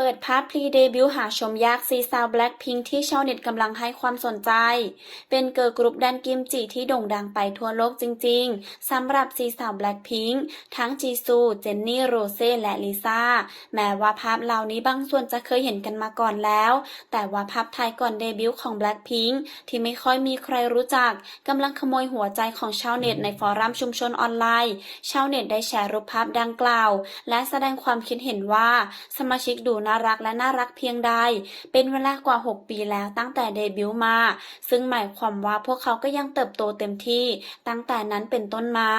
เปิดภาพพรีเดบิวต์หาชมยากซีซาวแบล็คพิงที่ชาวเน็ตกำลังให้ความสนใจ เป็นเกิร์ลกรุ๊ปแดนกิมจิที่โด่งดังไปทั่วโลกจริงๆ สำหรับซีซาวแบล็คพิงทั้งจีซู เจนนี่ โรเซ่และลิซ่า แม้ว่าภาพเหล่านี้บางส่วนจะเคยเห็นกันมาก่อนแล้ว แต่ว่าภาพถ่ายก่อนเดบิวต์ของ Blackpink ที่ไม่ค่อยมีใครรู้จักกำลังขโมยหัวใจของชาวเน็ตในฟอรัมชุมชนออนไลน์ ชาวเน็ตได้แชร์รูปภาพดังกล่าว และแสดงความคิดเห็นว่าสมาชิกดูน่ารักและน่ารักเพียงใด เป็นเวลากว่า 6 ปีแล้วตั้งแต่เดบิวต์มา ซึ่งหมายความว่าพวกเขาก็ยังเติบโตเต็มที่ตั้งแต่นั้นเป็นต้นมา